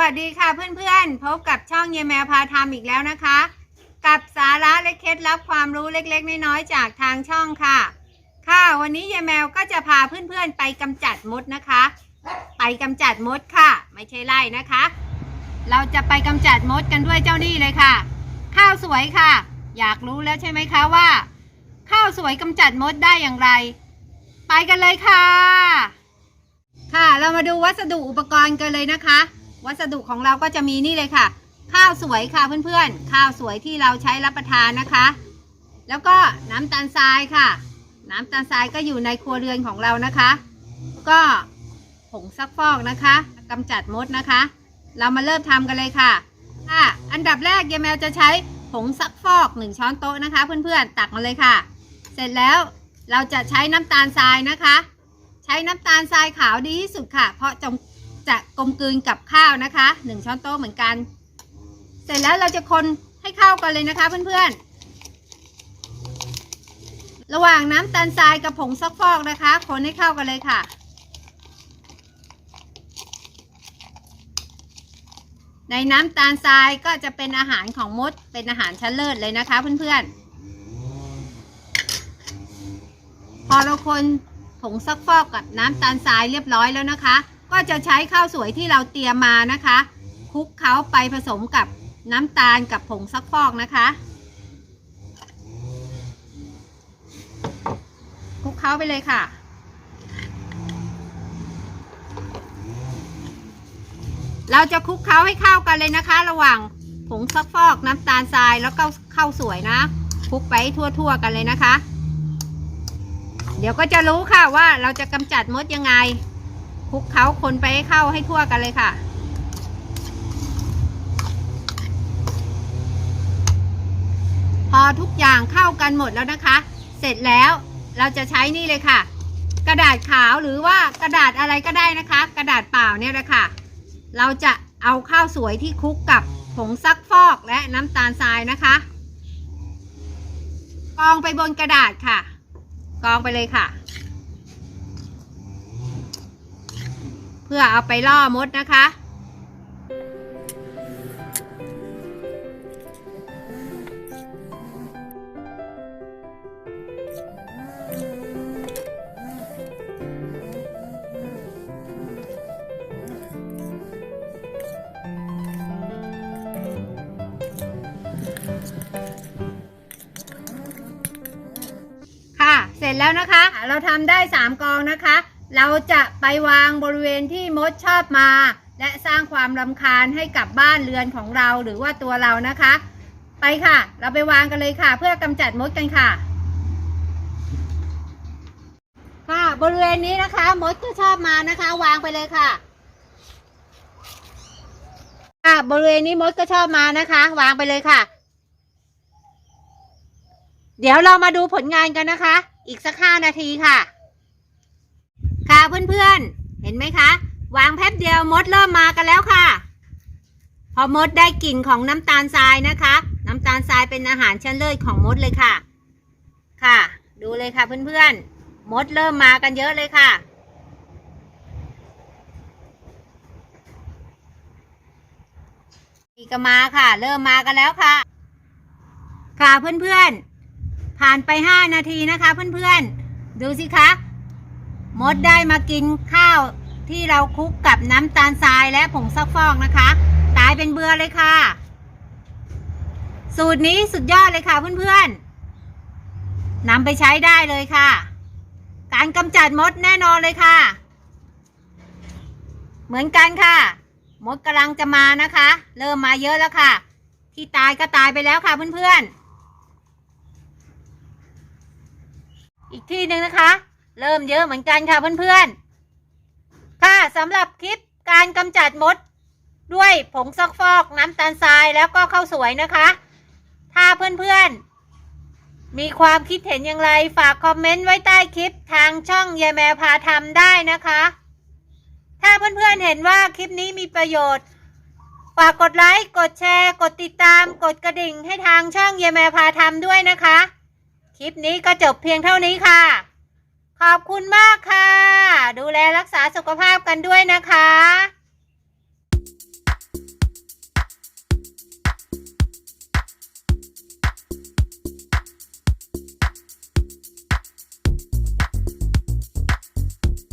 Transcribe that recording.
วัสดีค่ะเพื่อนๆ พบกับช่องเยแมวพาทำอีกแล้วนะคะ กับสาระและเคล็ดลับความรู้เล็กๆ น้อยๆจากทางช่องค่ะ ค่ะวันนี้เยแมวก็จะพาเพื่อนๆ ไปกำจัดมดนะคะ ไปกำจัดมดค่ะ ไม่ใช่ไล่นะคะ เราจะไปกำจัดมดกันด้วยเจ้านี่เลยค่ะ ข้าวสวยค่ะ อยากรู้แล้วใช่ไหมคะว่า ข้าวสวยกำจัดมดได้อย่างไร ไปกันเลยค่ะ ค่ะเรามาดูวัสดุอุปกรณ์กันเลยนะคะ วัสดุของเราก็จะมีนี่เลยค่ะ ข้าวสวยค่ะเพื่อนๆ ข้าวสวยที่เราใช้รับประทานนะคะ แล้วก็น้ำตาลทรายค่ะ น้ำตาลทรายก็อยู่ในครัวเรือนของเรานะคะ ก็ผงซักฟอกนะคะกำจัดมดนะคะ เรามาเริ่มทำกันเลยค่ะค่ะ อันดับแรกยายแมวจะใช้ผงซักฟอกหนึ่งช้อนโต๊ะนะคะ เพื่อนๆ ตักมาเลยค่ะ เสร็จแล้วเราจะใช้น้ำตาลทรายนะคะ ใช้น้ำตาลทรายขาวดีที่สุดค่ะ เพราะจะ จะกลมกลืนกับข้าวนะคะหนึ่งช้อนโต๊ะเหมือนกัน เสร็จแล้วเราจะคนให้เข้ากันเลยนะคะเพื่อนๆ ระหว่างน้ำตาลทรายกับผงซักฟอกนะคะ คนให้เข้ากันเลยค่ะในน้ำตาลทรายก็จะเป็นอาหารของมด เป็นอาหารชั้นเลิศเลยนะคะเพื่อนๆ พอเราคนผงซักฟอกกับน้ำตาลทรายเรียบร้อยแล้วนะคะ ก็จะใช้ข้าวสวยที่เราเตรียมมานะคะคลุกเคล้าไปผสมกับน้ำตาลกับผงซักฟอกนะคะคลุกเคล้าไปเลยค่ะเราจะคลุกเคล้าให้เข้ากันเลยนะคะ ระหว่างผงซักฟอกน้ำตาลทรายแล้วก็ข้าวสวยนะคลุกไปทั่วๆกันเลยนะคะ เดี๋ยวก็จะรู้ค่ะว่าเราจะกำจัดมดยังไง คลุกเคล้าคนไปให้เข้าให้ทั่วกันเลยค่ะ พอทุกอย่างเข้ากันหมดแล้วนะคะ เสร็จแล้วเราจะใช้นี่เลยค่ะ กระดาษขาวหรือว่ากระดาษอะไรก็ได้นะคะ กระดาษเปล่าเนี่ยแหละค่ะ เราจะเอาข้าวสวยที่คลุกกับผงซักฟอกและน้ำตาลทรายนะคะกองไปบนกระดาษค่ะ กองไปเลยค่ะ เพื่อเอาไปล่อมดนะคะ ค่ะ เสร็จแล้วนะคะ เราทำได้ 3 กองนะคะ เราจะไปวางบริเวณที่มดชอบมา และสร้างความรำคาญให้กับบ้านเรือนของเราหรือว่าตัวเรานะคะ ไปค่ะ เราไปวางกันเลยค่ะ เพื่อกำจัดมดกันค่ะ ค่ะบริเวณนี้นะคะ มดก็ชอบมานะคะ วางไปเลยค่ะ ค่ะบริเวณนี้มดก็ชอบมานะคะ วางไปเลยค่ะ เดี๋ยวเรามาดูผลงานกันนะคะ อีกสักห้านาทีค่ะ เพื่อนๆ เห็นไหมคะ วางแป๊บเดียวมดเริ่มมากันแล้วค่ะ พอมดได้กลิ่นของน้ำตาลทรายนะคะ น้ำตาลทรายเป็นอาหารชั้นเลิศของมดเลยค่ะ ค่ะ ดูเลยค่ะเพื่อนๆ มดเริ่มมากันเยอะเลยค่ะอีกมาค่ะ เริ่มมากันแล้วค่ะ ค่ะเพื่อนๆ ผ่านไปห้านาทีนะคะเพื่อนๆ ดูสิคะ มดได้มากินข้าวที่เราคลุกกับน้ำตาลทรายและผงซักฟอกนะคะ ตายเป็นเบื่อเลยค่ะ สูตรนี้สุดยอดเลยค่ะเพื่อนๆนำไปใช้ได้เลยค่ะ การกำจัดมดแน่นอนเลยค่ะ เหมือนกันค่ะ มดกำลังจะมานะคะ เริ่มมาเยอะแล้วค่ะ ที่ตายก็ตายไปแล้วค่ะเพื่อนๆอีกที่หนึ่งนะคะ เริ่มเยอะเหมือนกันค่ะเพื่อนๆ ค่ะสำหรับคลิปการกำจัดมด ด้วยผงซักฟอกน้ำตาลทรายแล้วก็ข้าวสวยนะคะ ถ้าเพื่อนๆ มีความคิดเห็นอย่างไรฝากคอมเมนต์ไว้ใต้คลิปทางช่องยายแมวพาทำได้นะคะ ถ้าเพื่อนๆเห็นว่าคลิปนี้มีประโยชน์ฝากกดไลค์ กดแชร์ กดติดตาม กดกระดิ่งให้ทางช่องเยแมพาทำด้วยนะคะ คลิปนี้ก็จบเพียงเท่านี้ค่ะ ขอบคุณมากค่ะ ดูแลรักษาสุขภาพกันด้วยนะคะ